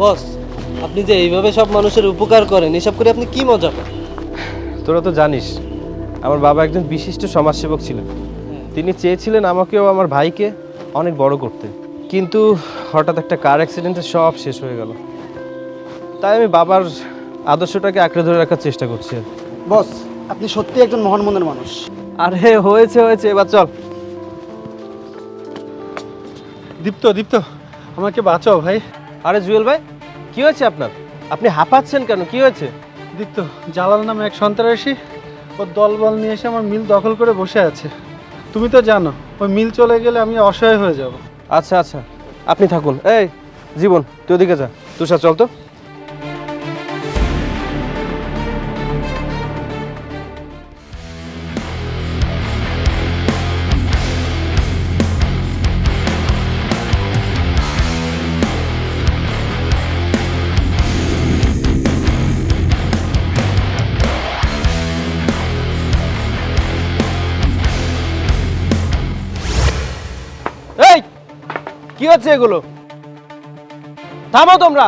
বস আপনি যে এইভাবে সব মানুষের উপকার করেন এসব করে আপনি কি মজা পান তোরা তো জানিস আমার বাবা একজন বিশিষ্ট সমাজসেবক ছিলেন। তিনি চেয়েছিলেন আমাকেও আমার ভাইকে অনেক বড় করতে। কিন্তু হঠাৎ একটা কার অ্যাক্সিডেন্টে সব শেষ হয়ে গেল। তাই আমি বাবার আদর্শটাকে আঁকড়ে ধরে রাখার চেষ্টা করছি বস আপনি সত্যি একজন মহান মনের মানুষ। আরে হয়েছে হয়েছে এবার চল। দীপ্ত দীপ্ত আমাকে বাঁচাও ভাই। আরে জুয়েল ভাই কি হয়েছে আপনার? আপনি হাঁপাচ্ছেন কেন? কি হয়েছে? দীপ্ত জালাল নামে এক সন্ত্রাসী ও দলবল নিয়ে এসে আমার মিল দখল করে বসে আছে। তুমি তো জানো ওই মিল চলে গেলে আমি অসহায় হয়ে যাব। আচ্ছা আচ্ছা। আপনি থাকুন। এই জীবন তুই ওদিকে যা। তুষার চল তো। কি হচ্ছে এগুলো? থামো তোমরা।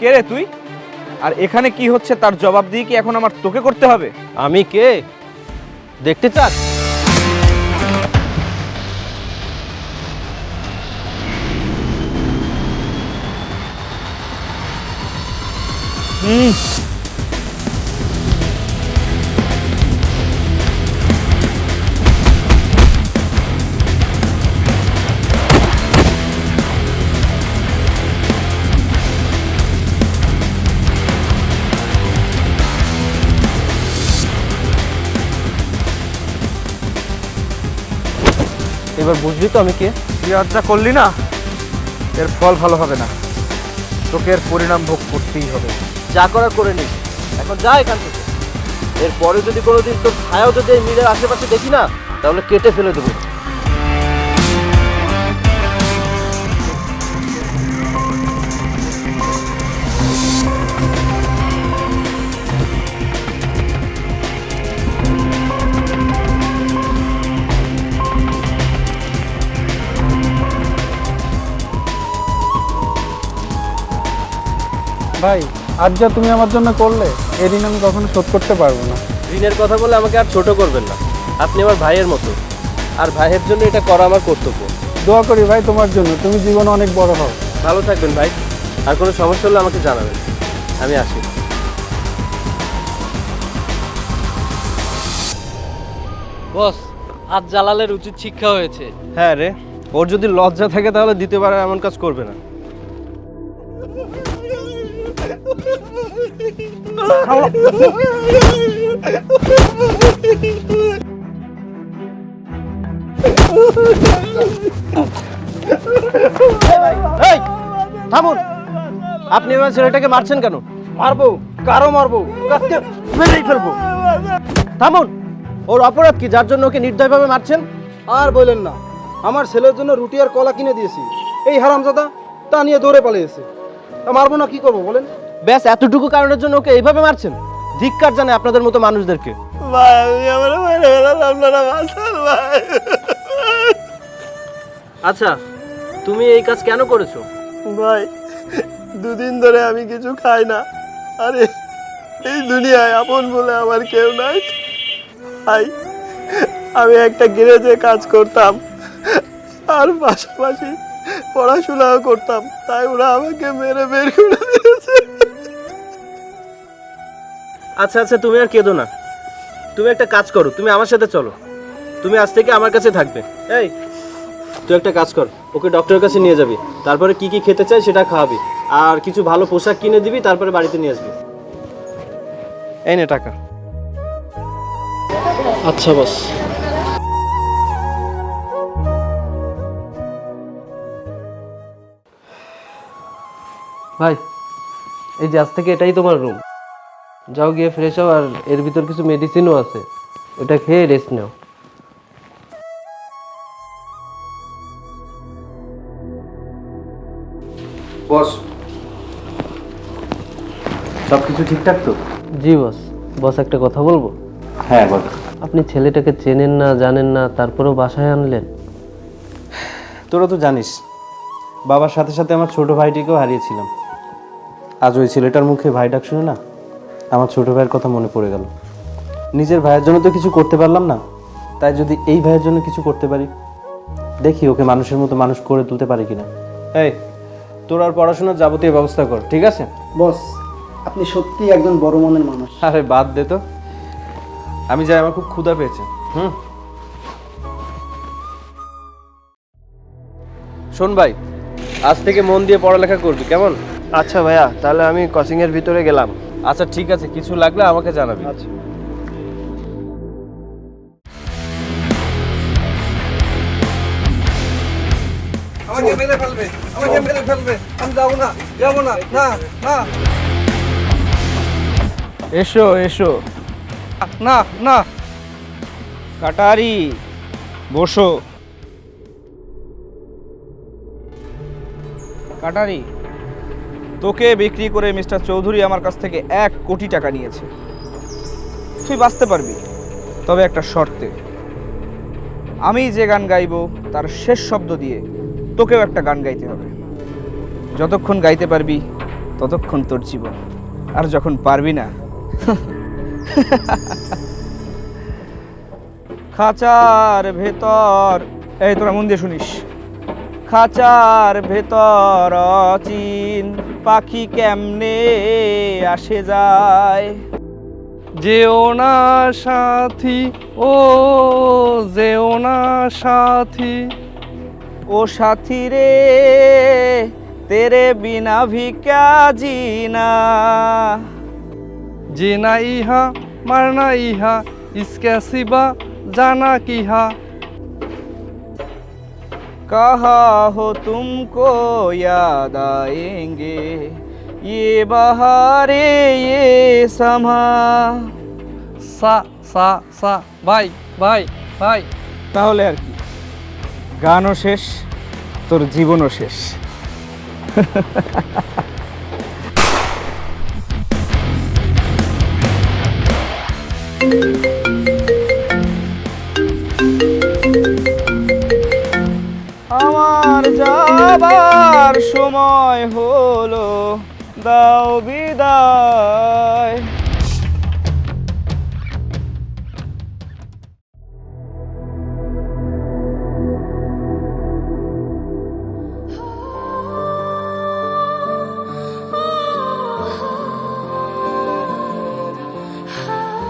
কে রে তুই? আর এখানে কি হচ্ছে তার জবাব দিয়ে কি এখন আমার তোকে করতে হবে? আমি কে? দেখতে চাস? এবার বুঝলি তো আমি কে? যা করলি না এর ফল ভালো হবে না। তোকে এর পরিণাম ভোগ করতেই হবে। যা করার করে নিস এখন যা এখান থেকে। এরপরে যদি কোনোদিন তোর ছায়াও যদি এই মিলের আশেপাশে দেখি না তাহলে কেটে ফেলে দেবো। ভাই আজ যা তুমি আমার জন্য করলে এই ঋণ আমি কখনো শোধ করতে পারব না। ঋণের কথা বলে আমাকে আর ছোট করবেন না। আপনি আমার ভাইয়ের মতো। আর ভাইয়ের জন্য এটা করা আমার কর্তব্য। দোয়া করি ভাই তোমার জন্য তুমি জীবনে অনেক বড় হও। ভালো থাকবেন ভাই। আর কোনো সমস্যা হলে আমাকে জানাবেন। আমি আসি। বস আজ জালালের উচিত শিক্ষা হয়েছে। হ্যাঁ রে ওর যদি লজ্জা থাকে তাহলে দিতে পারে এমন কাজ করবে না। এই, থামুন। আপনি আমার ছেলেটাকে মারছেন কেন? মারবো, কারও মারবো আজকে মেরেই ফেলব। থামুন। ওর অপরাধ কি? যার জন্য ওকে নির্দয়ভাবে মারছেন? আর বললেন না, আমার ছেলের জন্য রুটি আর কলা কিনে দিয়েছি। এই হারামজাদা, তা নিয়ে দৌড়ে পালিয়েছে। তা মারবো না, কি করব বলেন? ব্যাস এতটুকু কারণের জন্য ওকে এইভাবে মারছেন? ধিক্কার জানে আপনাদের মতো মানুষদেরকে। আচ্ছা তুমি এই কাজ কেন করেছ? ভাই দুদিন ধরে আমি কিছু খাই না। আরে এই দুনিয়ায় আপন বলে আমার কেউ নাই। ভাই আমি একটা গ্যারেজে কাজ করতাম। আর পাশাপাশি পড়াশোনাও করতাম। তাই ওরা আমাকে মেরে বের করে দিয়েছে। আচ্ছা আচ্ছা তুমি আর কেঁদো না। তুমি একটা কাজ করো, তুমি আমার সাথে চলো। তুমি আজ থেকে আমার কাছে থাকবে। এই, তুই একটা কাজ কর, ওকে ডক্টরের কাছে নিয়ে যাবি। তারপরে কি কি খেতে চাই সেটা খাওয়াবি। আর কিছু ভালো পোশাক কিনে দিবি, তারপরে বাড়িতে নিয়ে আসবি। এই নে টাকা। আচ্ছা বস। ভাই, এই যে আজ থেকে এটাই তোমার রুম যাও গিয়ে ফ্রেশ হও আর এর ভিতর কিছু মেডিসিনও আছে। ওটা খেয়ে রেস্ট নাও। বস সব কিছু ঠিকঠাক তো? জি বস বস একটা কথা বলব? হ্যাঁ বল। আপনি ছেলেটাকে চেনেন না জানেন না তারপরেও বাসায় আনলেন? তোরা তো জানিস বাবার সাথে সাথে আমার ছোট ভাইটিকেও হারিয়েছিলাম। আজ ওই ছেলেটার মুখে ভাই ডাক শুনে না? আমার ছোট ভাইয়ের কথা মনে পড়ে গেল। নিজের ভাইয়ের জন্য তো কিছু করতে পারলাম না। তাই যদি এই ভাইয়ের জন্য কিছু করতে পারি দেখি ওকে মানুষের মতো মানুষ করে তুলতে পারি কিনা। এই তোর আর পড়াশোনার যাবতীয় ব্যবস্থা কর ঠিক আছে? বস আপনি সত্যিই একজন বড় মনের মানুষ। আরে বাদ দে তো। আমি যাই আমার খুব ক্ষুধা পেয়েছে। হুম? শোন ভাই আজ থেকে মন দিয়ে পড়ালেখা করবি কেমন? আচ্ছা ভাইয়া তাহলে আমি কোচিং এর ভিতরে গেলাম। আচ্ছা ঠিক আছে কিছু লাগলে আমাকে জানাবি। আচ্ছা। আমাকে মেরে ফেলবে আমাকে মেরে ফেলবে। আমি যাব না যাব না না না। এসো এসো। না না। কাটারি বসো। কাটারি। তোকে বিক্রি করে মিস্টার চৌধুরী আমার কাছ থেকে এক কোটি টাকা নিয়েছে। তুই বাঁচতে পারবি। তবে একটা শর্তে। আমি যে গান গাইবো, তার শেষ শব্দ দিয়ে তোকেও একটা গান গাইতে হবে। যতক্ষণ গাইতে পারবি, ততক্ষণ তোর জীবন। আর যখন পারবি না, খাঁচার ভেতর এই, তোরা মন দিয়ে শুনিস। খাঁচার ভেতর চিন পাখি কেমনে আসে যায়? যেও না সাথী, ও যেও না সাথী। ও সাথী রে, তেরে বিনা ভিকা জিনা। জিনা ইহা মারনা ইহা, ইসকে সিবা, জানা কিহা। कहा हो तुमको याद आएंगे ये बहारे ये समा সা সা সা ভাই ভাই ভাই তাহলে আর কি গানও শেষ তোর জীবনও শেষ আমার যাবার সময় হলো দাও বিদায়।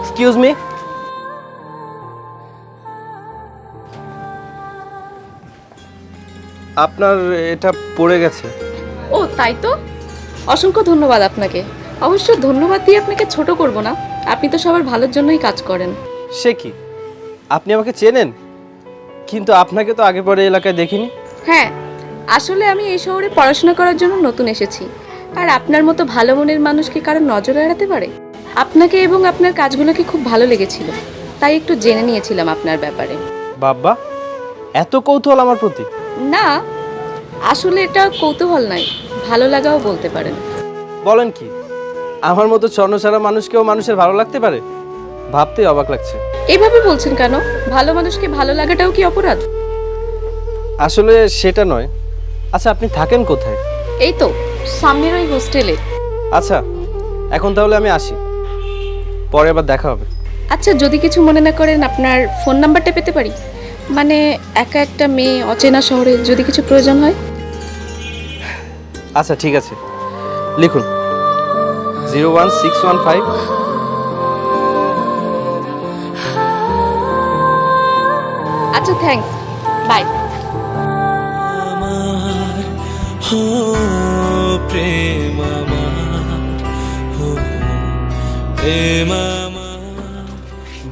এক্সকিউজ মি আপনার এটা পড়ে গেছে। ও তাই তো? অসংখ্য ধন্যবাদ আপনাকে। অবশ্য ধন্যবাদ দিয়ে আপনাকে ছোট করব না। আপনি তো সবার ভালোর জন্যই কাজ করেন। সে কি? আপনি আমাকে চেনেন? কিন্তু আপনাকে তো আগে পরে এলাকায় দেখিনি। হ্যাঁ আসলে আমি এই শহরে পড়াশোনা করার জন্য নতুন এসেছি। আর আপনার মতো ভালো মনের মানুষকে কারও নজর এড়াতে পারে? আপনাকে এবং আপনার কাজগুলোকে খুব ভালো লেগেছিল। তাই একটু জেনে নিয়েছিলাম আপনার ব্যাপারে। বাব্বা এত কৌতূহল আমার প্রতি। না আসলে এটা কৌতূহল নয় ভালো লাগাও বলতে পারেন। বলেন কি আমার মতো স্বর্ণছাড়া মানুষকেও মানুষের ভালো লাগতে পারে? ভাবতে অবাক লাগছে। এভাবে বলছেন কেন? ভালো মানুষকে ভালো লাগাটাও কি অপরাধ? আসলে সেটা নয়। আচ্ছা আপনি থাকেন কোথায়? এই তো সামনের ওই হোস্টেলে। আচ্ছা এখন তাহলে আমি আসি। পরে আবার দেখা হবে। আচ্ছা যদি কিছু মনে না করেন আপনার ফোন নাম্বারটা পেতে পারি? মানে একা একটা মেয়ে অচেনা শহরে যদি কিছু প্রয়োজন হয়? আচ্ছা ঠিক আছে। লিখুন। Zero one six one five আচ্ছা থ্যাঙ্কস বাই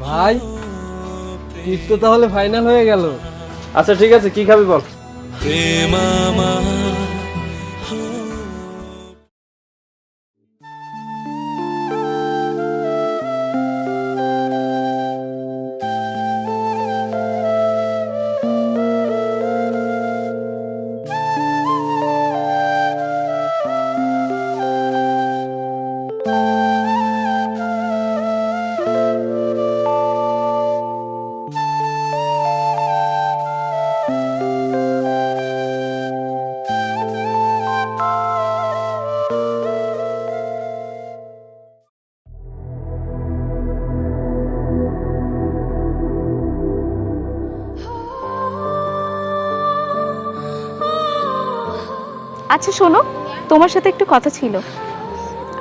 ভাই ঈদ তো তাহলে ফাইনাল হয়ে গেল। আচ্ছা ঠিক আছে কি খাবি বল? আচ্ছা শোনো তোমার সাথে একটু কথা ছিল।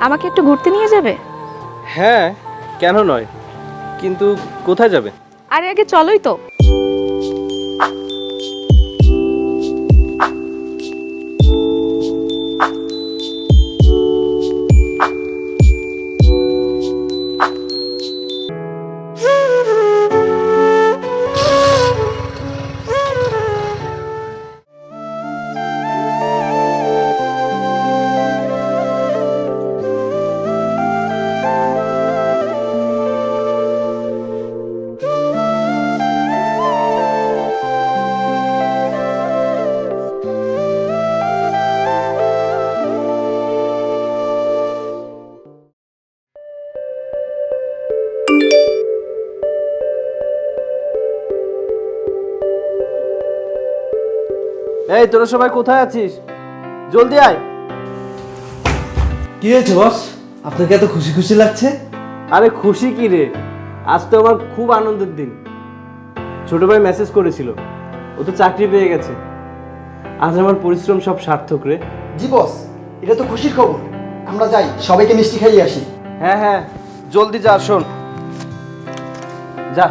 আমাকে একটু ঘুরতে নিয়ে যাবে? হ্যাঁ কেন নয়? কিন্তু কোথায় যাবে? আরে আগে চলোই তো। এই তোরা সবাই কোথায় আছিস? জলদি আয়। কি হয়েছে বস? আপনাকে এত খুশি খুশি লাগছে? আরে খুশি কি রে? আজ তো আমার খুব আনন্দের দিন। ছোট ভাই মেসেজ করেছিল। ও তো চাকরি পেয়ে গেছে। আজ আমার পরিশ্রম সব সার্থক রে। জি বস। এটা তো খুশির খবর। আমরা যাই সবাইকে মিষ্টি খাইয়ে আসি। হ্যাঁ হ্যাঁ। জলদি যা শোন। যা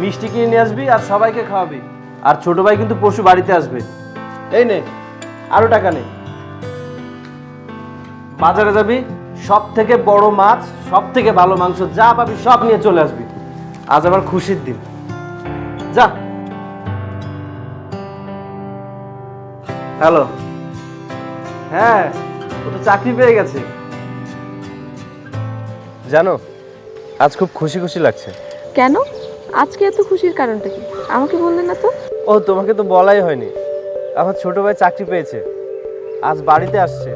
মিষ্টি কিনে নিয়ে আসবি আর সবাইকে খাওয়াবি। আর ছোট ভাই কিন্তু পরশু বাড়িতে আসবে। এই নে আরও টাকা নে। বাজারে যাবি সব থেকে বড় মাছ সব থেকে ভালো মাংস যা পাবি সব নিয়ে চলে আসবি। আজ আবার খুশির দিন। যা। হ্যালো। হ্যাঁ ও তো চাকরি পেয়ে গেছে। জানো আজ খুব খুশি খুশি লাগছে। কেন? আজকে এত খুশির কারণটা কি? আমাকে বললে না তো? ও তোমাকে তো বলাই হয়নি। আমার ছোট ভাই চাকরি পেয়েছে। আজ বাড়িতে আসছে।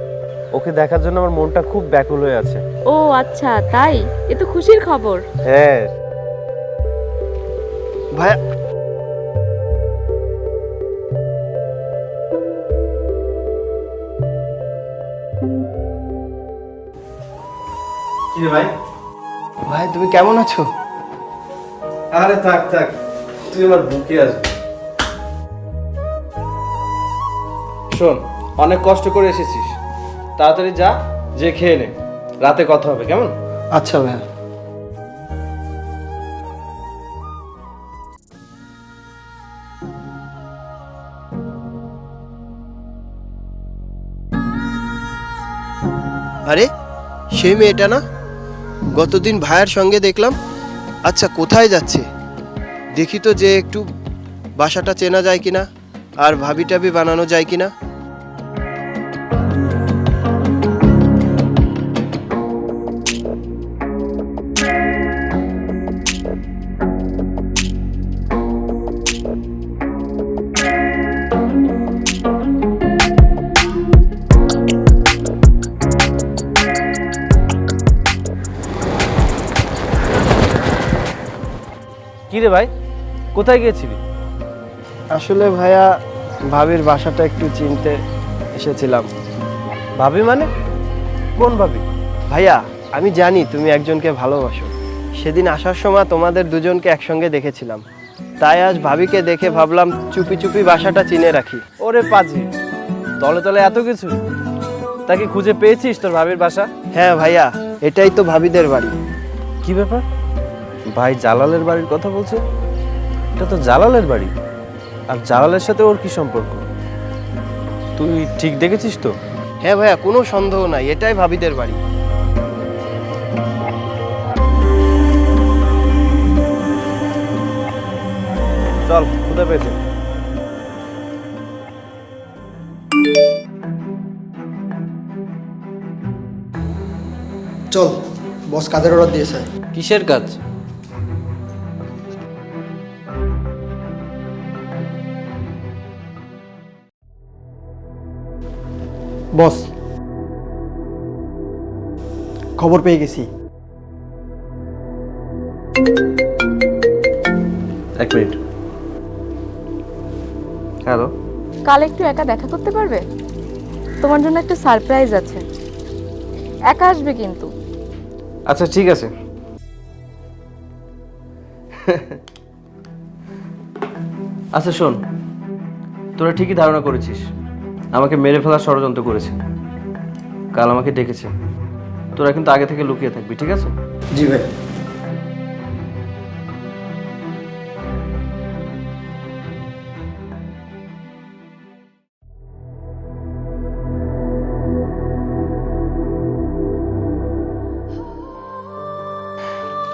ওকে দেখার জন্য আমার মনটা খুব ব্যাকুল হয়ে আছে। ও আচ্ছা তাই? এ তো খুশির খবর। হ্যাঁ। ভাইয়া। কি রে ভাই? ভাই তুমি কেমন আছো? আরে থাক থাক। তুই আমার বুকে আসবি। শোন অনেক কষ্ট করে এসেছিস। তাড়াতাড়ি যা যে খেয়ে নে। রাতে কথা হবে কেমন? আচ্ছা ভাইয়া। আরে সেই মেয়েটা না? গতদিন ভাইয়ের সঙ্গে দেখলাম। আচ্ছা কোথায় যাচ্ছে? দেখি তো যে একটু বাসাটা চেনা যায় কিনা আর ভাবি টাবি বানানো যায় কিনা। কোথায় গিয়েছিলি? আসলে ভাইয়া ভাবির বাসাটা একটু চিনতে এসেছিলাম। ভাবি মানে? কোন ভাবি? ভাইয়া আমি জানি তুমি একজনকে ভালোবাসো। সেদিন আসার সময় তোমাদের দুজনকে একসঙ্গে দেখেছিলাম। তাই আজ ভাবিকে দেখে ভাবলাম চুপি চুপি বাসাটা চিনে রাখি। ওরে পাজি তলে তলে এত কিছু? তাকে খুঁজে পেয়েছিস তোর ভাবির বাসা? হ্যাঁ ভাইয়া এটাই তো ভাবিদের বাড়ি। কি ব্যাপার? ভাই জালালের বাড়ির কথা বলছে? এটা তো জালালের বাড়ি। আর জালালের সাথে ওর কি সম্পর্ক? তুই ঠিক দেখেছিস তো? হ্যাঁ ভাইয়া কোনো সন্দেহ নাই এটাই ভাবিদের বাড়ি। চল কোথায় পেয়েছে? চল বস কাজের অর্ডার দিয়েছে? কিসের কাজ? বস। খবর পেয়ে গেছি। এক মিনিট। হ্যালো। কাল একটু একা দেখা করতে পারবে? তোমার জন্য একটা সারপ্রাইজ আছে। একা আসবে কিন্তু। আচ্ছা ঠিক আছে। আচ্ছা শোন। তোরা ঠিকই ধারণা করেছিস। আমাকে মেরে ফেলার ষড়যন্ত্র করেছে। কাল আমাকে ডেকেছে। তোরা কিন্তু আগে থেকে লুকিয়ে থাকবি ঠিক আছে? জি ভাই।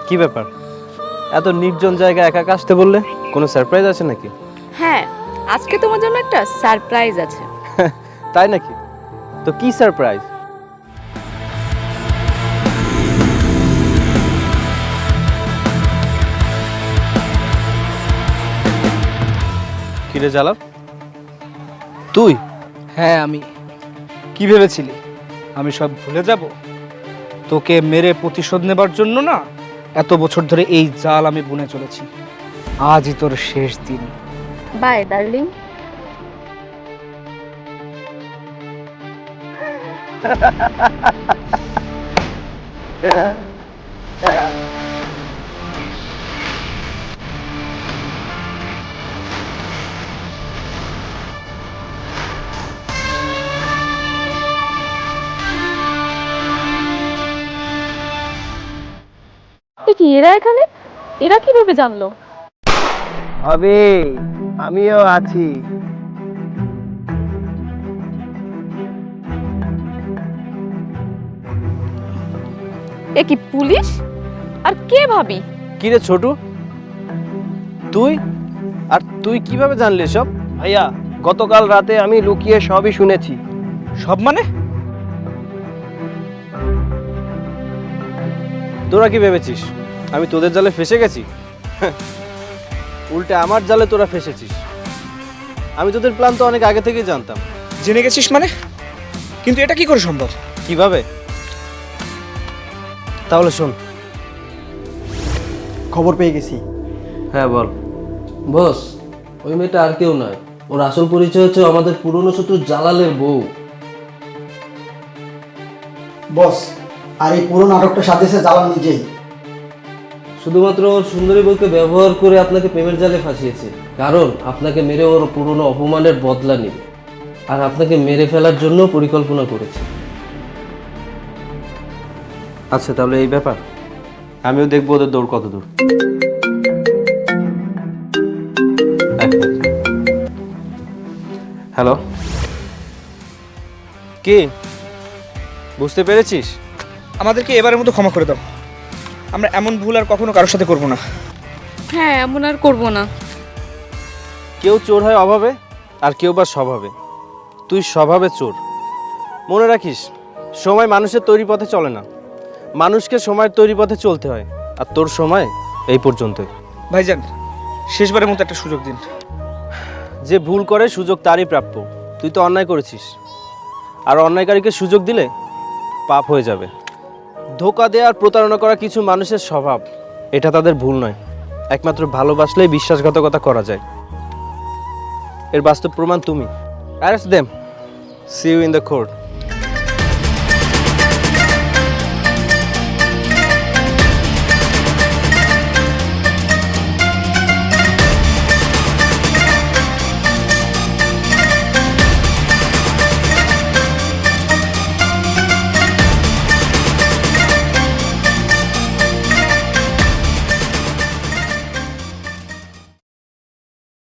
কি ব্যাপার? এত নির্জন জায়গা একা একা আসতে বললে কোনো সারপ্রাইজ আছে নাকি? হ্যাঁ আজকে তোমার জন্য একটা সারপ্রাইজ আছে। তাই নাকি? তো কি সারপ্রাইজ কিরে জ্বালাব তুই? হ্যাঁ আমি। কি ভেবেছিলি? আমি সব ভুলে যাব? তোকে মেরে প্রতিশোধ নেবার জন্য না এত বছর ধরে এই জাল আমি বুনে চলেছি। আজই তোর শেষ দিন। বাই ডার্লিং কি এরা এখানে? এরা কীভাবে জানলো? হবে আমিও আছি। এ কি পুলিশ? আর কে ভাবি? কিরে ছোটু? তুই? আর তুই কীভাবে জানলি সব ভাইয়া গতকাল রাতে আমি লুকিয়ে সবই শুনেছি। সব মানে? তোরা কি ভেবেছিস? আমি তোদের জালে ফেসে গেছি? উল্টে আমার জালে তোরা ফেসেছিস। আমি তোদের প্ল্যান তো অনেক আগে থেকেই জানতাম। জেনে গেছিস মানে? কিন্তু এটা কি করে সম্ভব? কীভাবে? তাহলে শোন। খবর পেয়ে গেছি। হ্যাঁ বল। বস ওই মেয়েটা আর কেউ নয়। ওর আসল পরিচয় হচ্ছে আমাদের পুরনো শত্রু জালালের বউ। বস আর এই পুরো নাটকটা সাজিয়েছে জালাল নিজেই। শুধুমাত্র ওর সুন্দরী বউকে ব্যবহার করে আপনাকে প্রেমের জালে ফাঁসিয়েছে। কারণ আপনাকে মেরে ওর পুরনো অপমানের বদলা নেবে। আর আপনাকে মেরে ফেলার জন্য পরিকল্পনা করেছে। আচ্ছা তাহলে এই ব্যাপার। আমিও দেখব ওদের দৌড় কত দূর। হ্যালো। কি? বুঝতে পেরেছিস? আমাদেরকে এবারের মতো ক্ষমা করে দাও। আমরা এমন ভুল আর কখনো কারোর সাথে করব না। হ্যাঁ এমন আর করব না। কেউ চোর হয় অভাবে আর কেউ বা স্বভাবে। তুই স্বভাবে চোর। মনে রাখিস সময় মানুষের তৈরি পথে চলে না। মানুষকে সময়ের তৈরি পথে চলতে হয়। আর তোর সময় এই পর্যন্তই। ভাইজান শেষবারের মতো একটা সুযোগ দিন। যে ভুল করে সুযোগ তারই প্রাপ্য। তুই তো অন্যায় করেছিস। আর অন্যায়কারীকে সুযোগ দিলে পাপ হয়ে যাবে। ধোকা দেওয়া আর প্রতারণা করা কিছু মানুষের স্বভাব এটা তাদের ভুল নয়। একমাত্র ভালোবাসলেই বিশ্বাসঘাতকতা করা যায়। এর বাস্তব প্রমাণ তুমি। Arrest them see you in the court